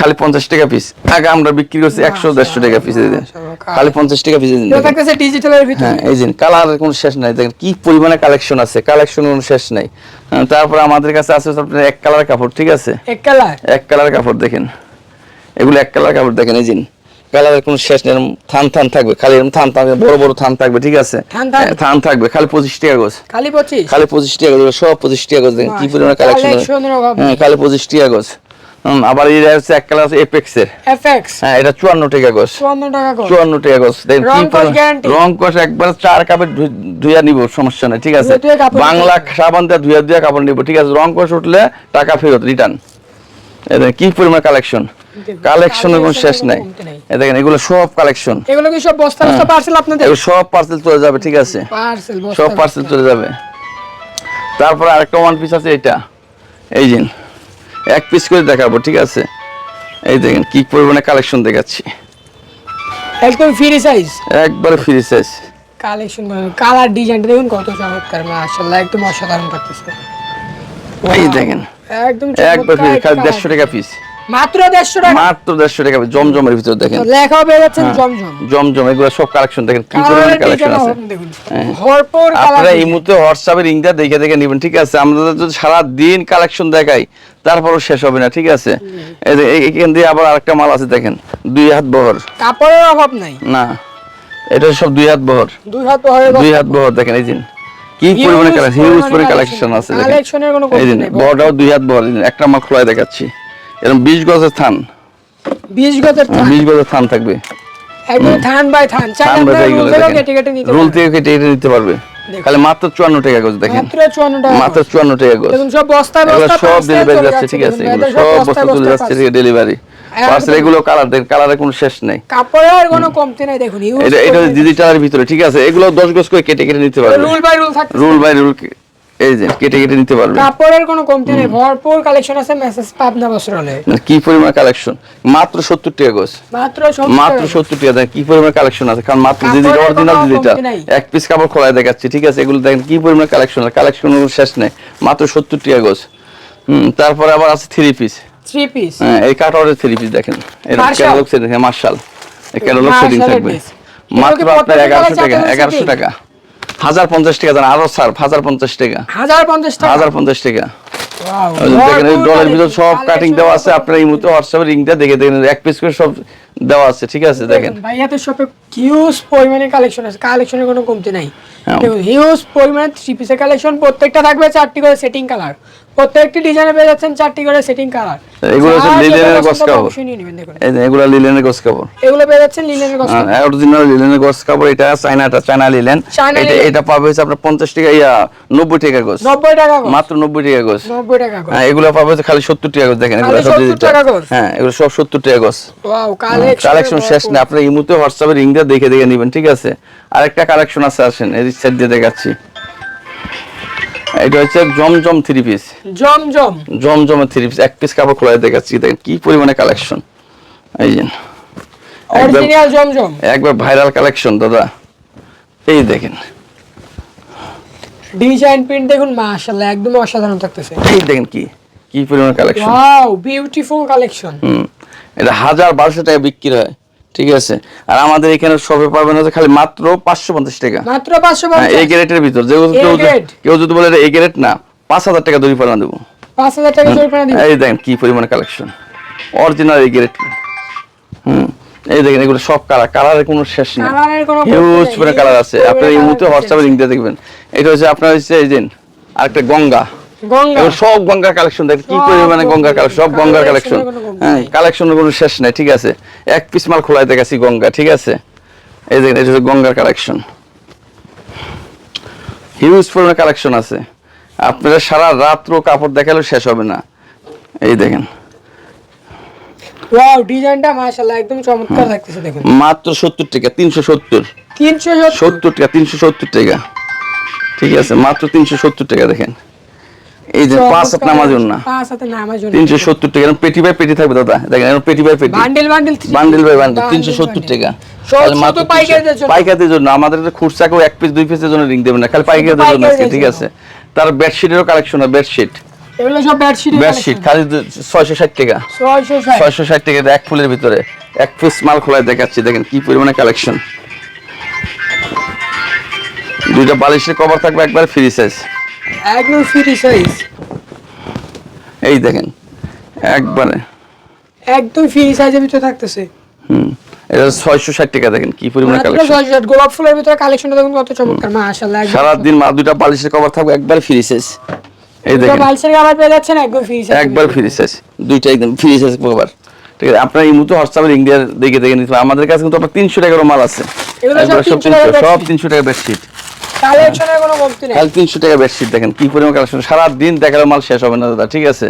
খালি পঞ্চাশ টাকা পিস আগে আমরা বিক্রি করছি একশো দেড়শো টাকা পিস খালি পঞ্চাশ টাকা পিস দিন হ্যাঁ এই যে কালার কোনো শেষ নাই। দেখেন কি পরিমাণে কালেকশন আছে। কালেকশন কোনো শেষ নাই। হ্যাঁ, তারপর আমাদের কাছে আছে আপনার এক কালার কাপড় ঠিক আছে? এক কালার এক কালার কাপড় দেখেন। এগুলো এক কালার কাপড় দেখেন এই জিন কালারের কোনো শেষ নেই। থান থান থাকবে। খালি এরকম থান থাকবে বড় বড় থান থাকবে ঠিক আছে? থান? হ্যাঁ, থাকবে। খালি পঁচিশ টাকা গোছ খালি পঁচিশ? খালি পঁচিশ টাকা গোছ সব পঁচিশ টাকা গোছ দেখেন কি পরিমাণে কালেকশন খালি পঁচিশ টাকা গোছ আবার এটা হচ্ছে এক কালার আছে এপেক্সের এফএক্স হ্যাঁ এটা চুয়ান্ন টাকা গোছ চুয়ান্ন টাকা করে চুয়ান্ন টাকা গোছ দেখেন রং কস একবার চার ধুই- ধুইয়া নিব সমস্যা নেই ঠিক আছে? বাংলা সাবান দিয়ে ধুইয়া ধুইয়া কাপড় নিব ঠিক আছে? রং কষ উঠলে টাকা ফেরত রিটার্ন কি পরিমাণ কালেকশন কালেকশনের কোনো শেষ নাই। কমতে নাই। এ দেখেন এগুলো সব কালেকশন এগুলো কি সব বস্তা বস্তা পার্সেল আপনাদের? এগুলো সব পার্সেল চলে যাবে ঠিক আছে? পার্সেল সব পার্সেল চলে যাবে। তারপরে আরেকটা ওয়ান পিস আছে এটা। এই জিন এক পিস করে দেখাবো ঠিক আছে? এই দেখেন কি পরিমাণে কালেকশন দেখাচ্ছি। একদম ফ্রি সাইজ একবার ফ্রি সাইজ কালেকশন কালার ডিজাইনটা দেখুন কত চমৎকার মাশাআল্লাহ একদম অসাধারণ করতেছে। এই দেখেন। একদম একবার ফ্রি খালি। দেড়শো টাকা পিস মাত্র দেড়শো টাকা। মাত্র দেড়শো টাকা। জমজমের ভিতর দেখেন। পেয়ে যাচ্ছেন হ্যাঁ, জমজম। জমজম এগুলো সব কালেকশন দেখেন। কি পরিমাণে কালেকশন আছে? হ্যাঁ। ভরপুর আপনারা এই মুহূর্তে দেখে দেখে নেবেন ঠিক আছে? আমরা যদি সারা দিন কালেকশন দেখাই তারপরও শেষ হবে না ঠিক আছে? এই এখান দিয়ে আবার আরেকটা মাল আছে দেখেন। দুই হাত বহর। কাপড়ের অভাব নাই। না এটা সব দুই হাত বহর। দুই হাত হয়ে দুই হাত বহর দেখেন এই দিন কি পরিমাণে কালেকশন হিউজ পরিমাণে কালেকশন আছে দেখেন। কালেকশনের কোনো এই দিন কমতি নেই। বহরটাও দুই হাত বহর একটা মাল খোলায় দেখাচ্ছি। এরকম বিশ গজের থান। 20 গজের থান। বিশ গজের থান থাকবে। একদম থান বাই থান চাই কেটে কেটে নিতে রুল থেকে কেটে কেটে নিতে পারবে। খালি মাত্র চুয়ান্ন টাকা গজ দেখেন। মাত্র 54 টাকা মাত্র চুয়ান্ন টাকা গজ। দেখুন সব বস্তায় বস্তা সব ডেলিভারি যাচ্ছে ঠিক আছে? এগুলো সব বস্তু চলে যাচ্ছে। ডেলিভারি পার্সেল এগুলো কালার দেখেন কালারের কোনো শেষ নেই। কাপড়ের কোনো কমতি নাই দেখুন এটা এটা ডিজিটালের ভিতরে ঠিক আছে? এগুলো দশ গজ করে কেটে কেটে নিতে পারবে। রুল বাই রুল থাকে রুল বাই রুল এই যে কেটে কেটে নিতে পারবে। কাপড়ের কোনো কমতি নেই ভরপুর কালেকশন আছে মেসেজ পাবনা বস্ত্রালয়ে কি পরিমাণ কালেকশন? মাত্র সত্তর টাকা গজ। মাত্র 70 মাত্র টাকা। সত্তর টাকা দেখেন কি পরিমাণ কালেকশন আছে কারণ মাত্র দিদি অরিজিনাল দিদিটা। এক পিস কাপড় খোলায় দেখাচ্ছি ঠিক আছে? এগুলো দেখেন কি পরিমাণ কালেকশন কালেকশন শেষ নেই মাত্র সত্তর টাকা গজ। হুম তারপরে আবার আছে থ্রি পিস থ্রি পিস হ্যাঁ এই কাটারের থ্রি পিস দেখেন। এরকম Marshall? ক্যাটালগ সেটিং হ্যাঁ মার্শাল এই ক্যাটালগ সেটিং থাকবে। মাত্র আপনার প্রত্যেকটা এগারোশো কালার টাকা চারটে এগারোশো setting? টাকা। হাজার পঞ্চাশ টাকা দেন আরও স্যার হাজার পঞ্চাশ টাকা? হাজার পঞ্চাশ টাকা। হাজার পঞ্চাশ টাকা দেখেন ডলের ভিতর সব কাটিং দেওয়া আছে আপনার এই মুহূর্তে হোয়াটসঅ্যাপে রিংটা দেখে দেখেন এক পিস করে সব দেওয়া আছে ঠিক আছে দেখেন। ভাইয়াদের শপে হিউজ পরিমাণে কালেকশন আছে কালেকশনের কোনো কমতি নাই। হ্যাঁ। দেখুন হিউজ পরিমাণে থ্রি পিসের কালেকশন প্রত্যেকটা থাকবে চারটি করে সেটিং কালার প্রত্যেকটি ডিজাইনে পেয়ে যাচ্ছেন চারটি করে সেটিং কালার এগুলো হচ্ছে লিলেনের গস কাপড় এগুলো লিলেনের গস কাপড় এগুলো পেয়ে যাচ্ছেন লিলেনের গস কাপড় অরিজিনাল লিলেনের গস কাপড় এটা চাইনাটা চায়না লিলেন এটা এটা পাবে হচ্ছে আপনার পঞ্চাশ টাকা ইয়া নব্বই টাকা গস নব্বই টাকা করে মাত্র নব্বই টাকা গস নব্বই টাকা করে হ্যাঁ এগুলো পাবে হচ্ছে খালি সত্তর টাকা গজ দেখেন এগুলো সব 70 টাকা গজ? হ্যাঁ এগুলো সব সত্তর টাকা গজ ওয়াও কালেকশন কালেকশন শেষ নেই আপনার এই মুহূর্তে হোয়াটসঅ্যাপে রিংটা দেখে দেখে নেবেন ঠিক আছে? আরেকটা কালেকশন আছে আসেন এই সাইড দিয়ে দেখাচ্ছি। এটা হচ্ছে জমজম থ্রি পিস জমজম। জমজমের থ্রি পিস এক পিস কাপড় খোলা দেখাচ্ছি দেখেন কি পরিমাণে কালেকশন এই যে অরিজিনাল জমজম। একবার ভাইরাল কালেকশন দাদা। এই দেখেন। ডিজাইন প্রিন্ট দেখুন মাশাআল্লাহ একদম অসাধারণ থাকতেছে। এই দেখেন কি কি পরিমাণ collection wow beautiful collection hmm. এটা হাজার বারোশো টাকা বিক্রি হয়। ঠিক আছে? আর আমাদের এখানে সবে পাবেন হচ্ছে খালি মাত্র পাঁচশো পঞ্চাশ টাকা। মাত্র পাঁচশো হ্যাঁ এই পঞ্চাশ ভিতর। যে কেউ যদি- বলে এই গ্রেট না পাঁচ হাজার টাকা দড়ি পালান দেবো। পাঁচ হাজার টাকা দিবেন এই দেখেন কি পরিমাণে কালেকশন অরিজিনাল এই গ্রেট হুম এই দেখেন এগুলো সব কালার কালারের কোনো শেষ নেই। হিউজ কালার আছে। আপনার এই মুহূর্তে হোয়াটসঅ্যাপে আছে। দিয়ে দেখবেন। এটা হচ্ছে আপনার হচ্ছে এই দিন আরেকটা গঙ্গা গঙ্গা। সব গঙ্গার কালেকশন দেখেন কি পরিমাণে গঙ্গার কালেকশন সব গঙ্গার কালেকশন হ্যাঁ কালেকশনের কোনো শেষ নাই ঠিক আছে। এক পিস মাল খোলায় দেখাচ্ছি গঙ্গা ঠিক আছে। এই দেখেন এটা হচ্ছে গঙ্গার কালেকশন হিউজ পরিমাণে কালেকশন আছে। আপনারা সারা রাত্র কাপড় দেখালেও শেষ হবে না। এই দেখেন। ওয়াও ডিজাইনটা মাশাআল্লাহ একদম চমৎকার লাগতেছে দেখুন। মাত্র সত্তর টাকা তিনশো সত্তর। 370 সত্তর টাকা তিনশো সত্তর টাকা। ঠিক আছে মাত্র তিনশো সত্তর টাকা দেখেন। এই যে পাঁচ হাত নামাজ না। পাঁচ হাতে নামাজ তিনশো সত্তর টাকা। এরকম পেটি বাই পেটি থাকবে দাদা। দেখেন এরকম পেটি বাই পেটি। Bundle bundle bundle by bundle তিনশো সত্তর টাকা। পাইকারদের জন্য। আমাদের খুচরা কেউ এক পিস দুই পিসের জন্য রিং না। খালি পাইকারদের জন্য আজকে ঠিক আছে? তার বেডশিটেরও কালেকশন বেডশিট এগুলো সব বেডশিট বেডশিট খালি ছয়শো ষাট টাকা। টাকা এক ফুলের ভিতরে। এক পিস মাল খোলায় দেখাচ্ছি। দেখেন কি পরিমাণে কালেকশন দুইটা বালিশের কভার থাকবে একবার ফ্রি সাইজ একদম ফ্রি সাইজ এই দেখেন একবারে। একদম ফ্রি সাইজের ভিতরে থাকতেছে। হুম এটা টাকা দেখেন কি পরিমাণে কালেকশন গোলাপ ফুলের ভিতরে কালেকশনটা দেখুন কত চমৎকার মাশাআল্লাহ একদম সারাদিন মা দুইটা বালিশের কভার থাকবে একবার ফ্রি সাইজ এই দেখেন। বালসের কাভার পেয়ে যাচ্ছেন একদম ফ্রি সাইজ একবার ফ্রি সাইজ দুইটা একদম ফ্রি সাইজ কভার ঠিক আছে আপনার এই মুহূর্তে হোয়াটসঅ্যাপের ইন্ডিয়ার দেখে দেখে নিতে আমাদের কাছে কিন্তু আপনার তিনশো টাকারও মাল আছে। সব 300 তিনশো সব bedsheet। তিনশো টাকা বেডশিট কালেকশনের কোনো কমতি নেই। খালি তিনশো টাকা বেডশিট দেখেন, কি পরিমাণ কালেকশন সারা দিন দেখালে মাল শেষ হবে না দাদা, ঠিক আছে?